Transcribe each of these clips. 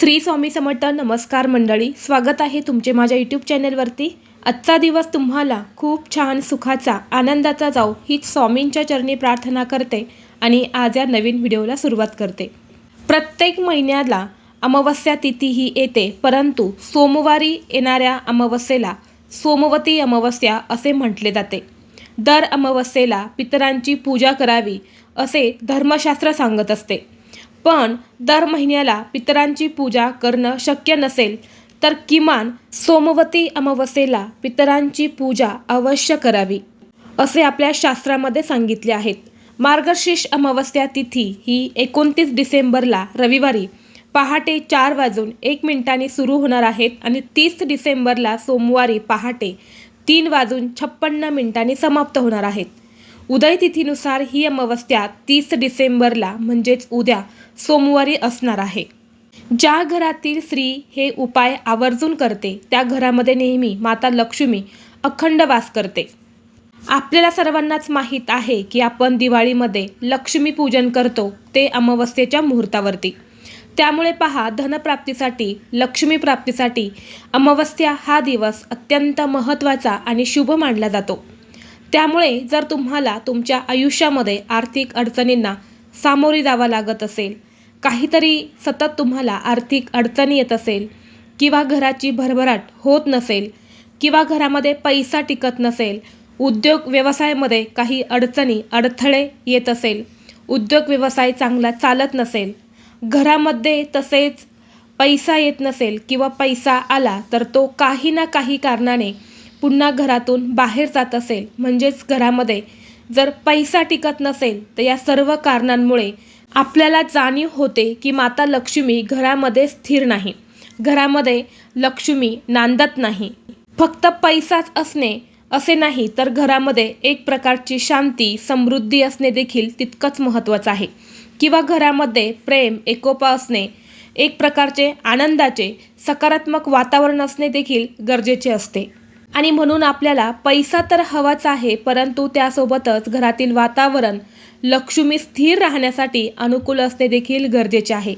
श्री स्वामी समर्थ नमस्कार मंडळी स्वागत आहे तुमचे माझ्या यूट्यूब चॅनलवरती आजचा दिवस तुम्हाला खूप छान सुखाचा आनंदाचा जाऊ हीच स्वामींच्या चरणी प्रार्थना करते आणि आज या नवीन व्हिडिओला सुरुवात करते. प्रत्येक महिन्याला अमावस्या तिथी ही येते परंतु सोमवारी येणाऱ्या अमावस्येला सोमवती अमावस्या असे म्हटले जाते. दर अमावस्येला पितरांची पूजा करावी असे धर्मशास्त्र सांगत असते. पण दर महिन्याला पितरांची पूजा करणं शक्य नसेल तर किमान सोमवती अमावस्येला पितरांची पूजा अवश्य करावी असे आपल्या शास्त्रामध्ये सांगितले आहेत. मार्गशीर्ष अमावस्या तिथी ही एकोणतीस डिसेंबरला रविवारी पहाटे चार वाजून एक मिनिटांनी सुरू होणार आहेत आणि तीस डिसेंबरला सोमवारी पहाटे तीन वाजून छप्पन्न मिनिटांनी समाप्त होणार आहेत. उदय तिथीनुसार ही अमावस्या तीस डिसेंबरला म्हणजेच उद्या सोमवारी असणार आहे. ज्या घरातील स्त्री हे उपाय आवर्जून करते त्या घरामध्ये नेहमी माता लक्ष्मी अखंड वास करते. आपल्याला सर्वांनाच माहीत आहे की आपण दिवाळीमध्ये लक्ष्मी पूजन करतो ते अमावस्येच्या मुहूर्तावरती. त्यामुळे पहा धनप्राप्तीसाठी लक्ष्मी प्राप्तीसाठी अमावस्या हा दिवस अत्यंत महत्त्वाचा आणि शुभ मानला जातो. त्यामुळे जर तुम्हाला तुमच्या आयुष्यामध्ये आर्थिक अडचणींना सामोरे जावं लागत असेल काहीतरी सतत तुम्हाला आर्थिक अडचणी येत असेल किंवा घराची भरभराट होत नसेल किंवा घरामध्ये पैसा टिकत नसेल उद्योग व्यवसायामध्ये काही अडचणी अडथळे येत असेल उद्योग व्यवसाय चांगला चालत नसेल घरामध्ये तसेच पैसा येत नसेल किंवा पैसा आला तर तो काही ना काही कारणाने पुन्हा घरातून बाहेर जात असेल म्हणजेच घरामध्ये जर पैसा टिकत नसेल तर या सर्व कारणांमुळे आपल्याला जाणीव होते की माता लक्ष्मी घरामध्ये स्थिर नाही. घरामध्ये लक्ष्मी नांदत नाही. फक्त पैसाच असणे असे नाही तर घरामध्ये एक प्रकारची शांती समृद्धी असणे देखील तितकंच महत्त्वाचं आहे. किंवा घरामध्ये प्रेम एकोपा असणे एक प्रकारचे आनंदाचे सकारात्मक वातावरण असणे देखील गरजेचे असते. आणि म्हणून आपल्याला पैसा तर हवाच आहे परंतु त्यासोबतच घरातील वातावरण लक्ष्मी स्थिर राहण्यासाठी अनुकूल असणे देखील गरजेचे आहे.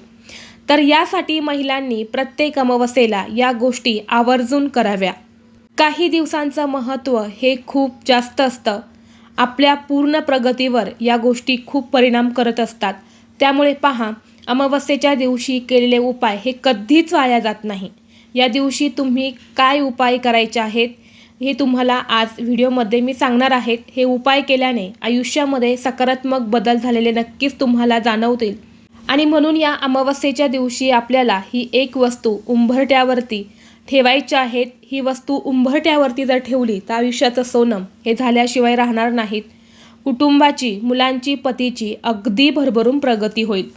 तर यासाठी महिलांनी प्रत्येक अमावस्येला या गोष्टी आवर्जून कराव्या. काही दिवसांचं महत्त्व हे खूप जास्त असतं. आपल्या पूर्ण प्रगतीवर या गोष्टी खूप परिणाम करत असतात. त्यामुळे पहा अमावस्येच्या दिवशी केलेले उपाय हे कधीच वाया जात नाही. या दिवशी तुम्ही काय उपाय करायचे आहेत? हे तुम्हाला आज व्हिडिओमध्ये मी सांगणार आहेत हे उपाय केल्याने आयुष्यामध्ये सकारात्मक बदल झालेले नक्कीच तुम्हाला जाणवतील. आणि म्हणून या अमावस्येच्या दिवशी आपल्याला ही एक वस्तू उंबरट्यावरती ठेवायची आहेत ही वस्तू उंबरट्यावरती जर ठेवली तर आयुष्याचं सोनम हे झाल्याशिवाय राहणार नाहीत. कुटुंबाची मुलांची पतीची अगदी भरभरून प्रगती होईल.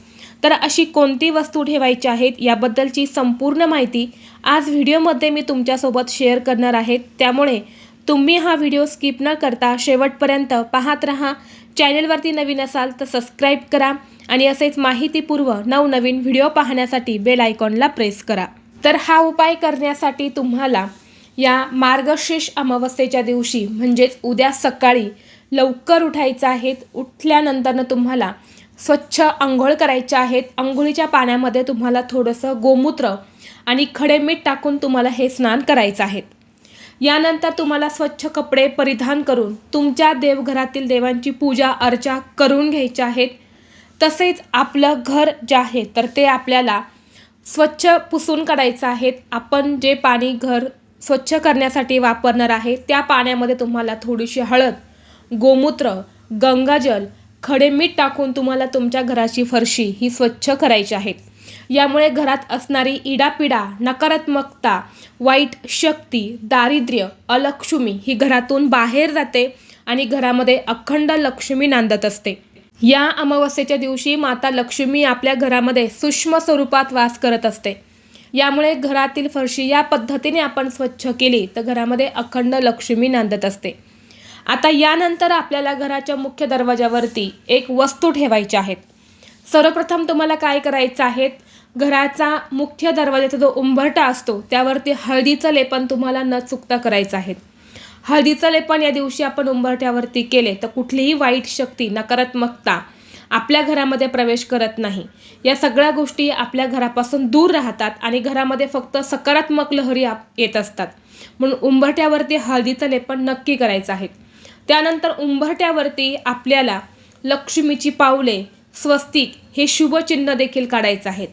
तर अशी कोणती वस्तू ठेवायची आहेत याबद्दलची संपूर्ण माहिती आज व्हिडिओमध्ये मी तुमच्यासोबत शेअर करणार आहे. त्यामुळे तुम्ही हा व्हिडिओ स्किप न करता शेवटपर्यंत पाहत राहा. चॅनलवरती नवीन असाल तर सबस्क्राईब करा आणि असेच माहितीपूर्व नवनवीन व्हिडिओ पाहण्यासाठी बेल आयकॉनला प्रेस करा. तर हा उपाय करण्यासाठी तुम्हाला या मार्गशीर्ष अमावस्येच्या दिवशी म्हणजेच उद्या सकाळी लवकर उठायचं आहेत उठल्यानंतरनं तुम्हाला स्वच्छ आंघोळ करायच्या आहेत. आंघोळीच्या पाण्यामध्ये तुम्हाला थोडंसं गोमूत्र आणि खडे मीठ टाकून तुम्हाला हे स्नान करायचं आहे यानंतर तुम्हाला स्वच्छ कपडे परिधान करून तुमच्या देवघरातील देवांची पूजा अर्चा करून घ्यायच्या आहेत. तसेच आपलं घर जे आहे तर ते आपल्याला स्वच्छ पुसून काढायचं आहेत. आपण जे पाणी घर स्वच्छ करण्यासाठी वापरणार आहे त्या पाण्यामध्ये तुम्हाला थोडीशी हळद गोमूत्र गंगाजल खडे मीठ टाकून तुम्हाला तुमच्या घराची फरशी ही स्वच्छ करायची आहे. यामुळे घरात असणारी इडापिडा नकारात्मकता वाईट शक्ती दारिद्र्य अलक्ष्मी ही घरातून बाहेर जाते आणि घरामध्ये अखंड लक्ष्मी नांदत असते. या अमावस्येच्या दिवशी माता लक्ष्मी आपल्या घरामध्ये सूक्ष्म स्वरूपात वास करत असते. यामुळे घरातील फरशी या पद्धतीने आपण स्वच्छ केली तर घरामध्ये अखंड लक्ष्मी नांदत असते. आता यानंतर आपल्याला घराच्या मुख्य दरवाजावरती एक वस्तू ठेवायची आहेत. सर्वप्रथम तुम्हाला काय करायचं आहे? घराचा मुख्य दरवाजाचा जो उंबरटा असतो त्यावरती हळदीचं लेपन तुम्हाला न चुकता करायचं आहे. हळदीचं लेपन या दिवशी आपण उंबरट्यावरती केले तर कुठलीही वाईट शक्ती नकारात्मकता आपल्या घरामध्ये प्रवेश करत नाही. या सगळ्या गोष्टी आपल्या घरापासून दूर राहतात आणि घरामध्ये फक्त सकारात्मक लहरी आप येत असतात. म्हणून उंबरठ्यावरती हळदीचं लेपन नक्की करायचं आहे. त्यानंतर उंबरठ्यावरती आपल्याला लक्ष्मीची पावले स्वस्तिक हे शुभचिन्ह देखील काढायचं आहेत.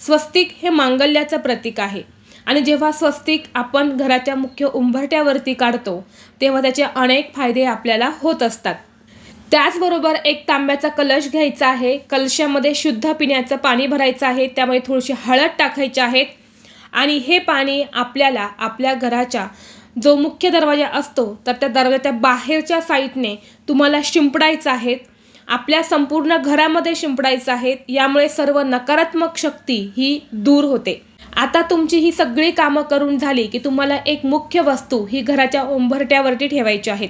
स्वस्तिक हे मांगल्याचं प्रतीक आहे. आणि जेव्हा स्वस्तिक आपण घराच्या मुख्य उंबरट्यावरती काढतो तेव्हा त्याचे अनेक फायदे आपल्याला होत असतात. त्याचबरोबर एक तांब्याचा कलश घ्यायचा आहे. कलशामध्ये शुद्ध पिण्याचं पाणी भरायचं आहे. त्यामध्ये थोडीशी हळद टाकायची आहेत आणि हे पाणी आपल्याला आपल्या घराच्या जो मुख्य दरवाजा असतो तर त्या दरवाजाच्या बाहेरच्या साईडने तुम्हाला शिंपडायचं आहेत. आपल्या संपूर्ण घरामध्ये शिंपडायचं आहेत. यामुळे सर्व नकारात्मक शक्ती ही दूर होते. आता तुमची ही सगळी कामं करून झाली की तुम्हाला एक मुख्य वस्तू ही घराच्या उंबरट्यावरती ठेवायची आहेत.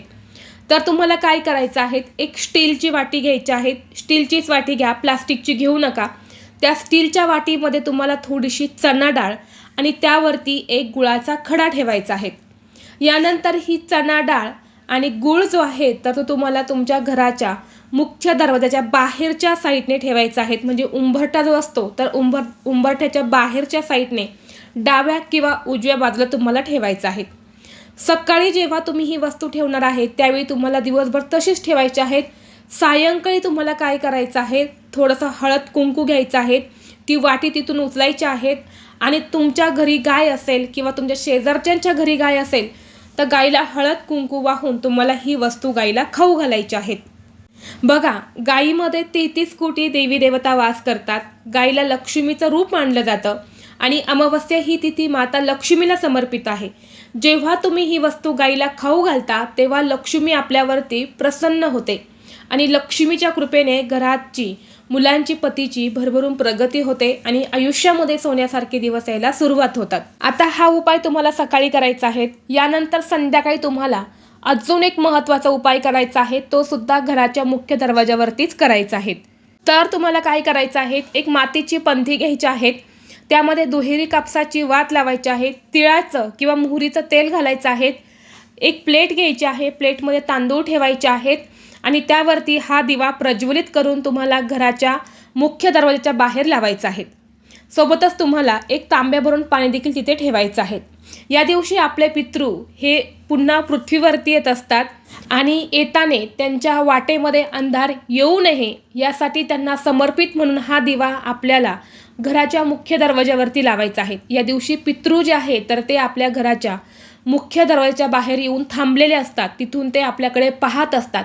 तर तुम्हाला काय करायचं आहे एक स्टीलची वाटी घ्यायची आहे स्टीलचीच वाटी घ्या प्लास्टिकची घेऊ नका. त्या स्टीलच्या वाटीमध्ये तुम्हाला थोडीशी चणा डाळ आणि त्यावरती एक गुळाचा खडा ठेवायचा आहे. यानंतर ही चणा डाळ आणि गुळ जो आहे तर तो तुम्हाला तुमच्या घराच्या मुख्य दरवाजाच्या बाहेरच्या साईडने ठेवायचा आहे. म्हणजे उंबरठा जो असतो तर उंबर उंबरठ्याच्या बाहेरच्या साईडने डाव्या किंवा उजव्या बाजूला तुम्हाला ठेवायचं आहे. सकाळी जेव्हा तुम्ही ही वस्तू ठेवणार आहे त्यावेळी तुम्हाला दिवसभर तशीच ठेवायची आहेत सायंकाळी तुम्हाला काय करायचं आहे थोडंसं हळद कुंकू घ्यायचं आहे. ती वाटी तिथून उचलायची आहेत आणि तुमच्या घरी गाय असेल किंवा तुमच्या शेजारच्यांच्या घरी गाय असेल तर गाईला हळद कुंकू वाहून तुम्हाला ही वस्तू गाईला खाऊ घालायची आहेत. बघा गाईमध्ये तेहतीस कोटी देवी देवता वास करतात. गाईला लक्ष्मीचं रूप मानलं जातं. आणि अमावस्या ही तिथी माता लक्ष्मीला समर्पित आहे. जेव्हा तुम्ही ही वस्तू गाईला खाऊ घालता तेव्हा लक्ष्मी आपल्यावरती प्रसन्न होते. आणि लक्ष्मीच्या कृपेने घराची मुलांची पतीची भरभरून प्रगती होते आणि आयुष्यामध्ये सोन्यासारखे दिवस यायला सुरुवात होतात. आता हा उपाय तुम्हाला सकाळी करायचा आहे. यानंतर संध्याकाळी तुम्हाला अजून एक महत्त्वाचा उपाय करायचा आहे. तो सुद्धा घराच्या मुख्य दरवाजावरतीच करायचा आहे. तर तुम्हाला काय करायचं आहे? एक मातीची पंथी घ्यायची आहेत त्यामध्ये दुहेरी कापसाची वात लावायची आहे. तिळाचं किंवा मोहरीचं तेल घालायचं आहे. एक प्लेट घ्यायची आहे. प्लेटमध्ये तांदूळ ठेवायचे आहेत. आणि त्यावरती हा दिवा प्रज्वलित करून तुम्हाला घराच्या मुख्य दरवाजाच्या बाहेर लावायचा आहे. सोबतच तुम्हाला एक तांब्या भरून पाणी देखील तिथे ठेवायचं आहे. या दिवशी आपले पितृ हे पुन्हा पृथ्वीवरती येत असतात आणि येताने त्यांच्या वाटेमध्ये अंधार येऊ नये यासाठी त्यांना समर्पित म्हणून हा दिवा आपल्याला घराच्या मुख्य दरवाजावरती लावायचा आहे. या दिवशी पितृ जे आहे तर ते आपल्या घराच्या मुख्य दरवाजाच्या बाहेर येऊन थांबलेले असतात. तिथून ते आपल्याकडे पाहत असतात.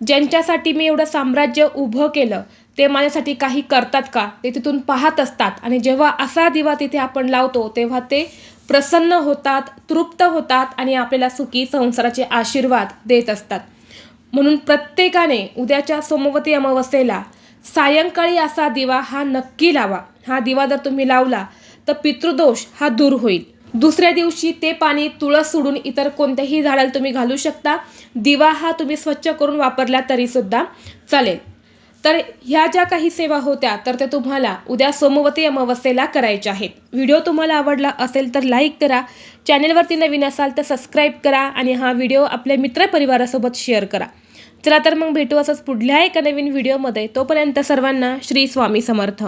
ज्यांच्यासाठी मी एवढं साम्राज्य उभं केलं ते माझ्यासाठी काही करतात का? ते तिथून पाहत असतात. आणि जेव्हा असा दिवा तिथे आपण लावतो तेव्हा ते प्रसन्न होतात तृप्त होतात आणि आपल्याला सुखी संसाराचे आशीर्वाद देत असतात. म्हणून प्रत्येकाने उद्याच्या सोमवती अमावस्येला सायंकाळी असा दिवा हा नक्की लावा. हा दिवा जर तुम्ही लावला तर पितृदोष हा दूर होईल. दुसऱ्या दिवशी ते पाणी तुळस सोडून इतर कोणत्याही झाडाला तुम्ही घालू शकता. दिवा हा तुम्ही स्वच्छ करून वापरला तरीसुद्धा चालेल. तर ह्या ज्या काही सेवा होत्या तर त्या तुम्हाला उद्या सोमवती अमावस्येला करायच्या आहेत. व्हिडिओ तुम्हाला आवडला असेल तर लाईक करा. चॅनेलवरती नवीन असाल तर सबस्क्राईब करा आणि हा व्हिडिओ आपल्या मित्रपरिवारासोबत शेअर करा. चला तर मग भेटू असंच पुढल्या एका नवीन व्हिडिओमध्ये. तोपर्यंत सर्वांना श्री स्वामी समर्थ.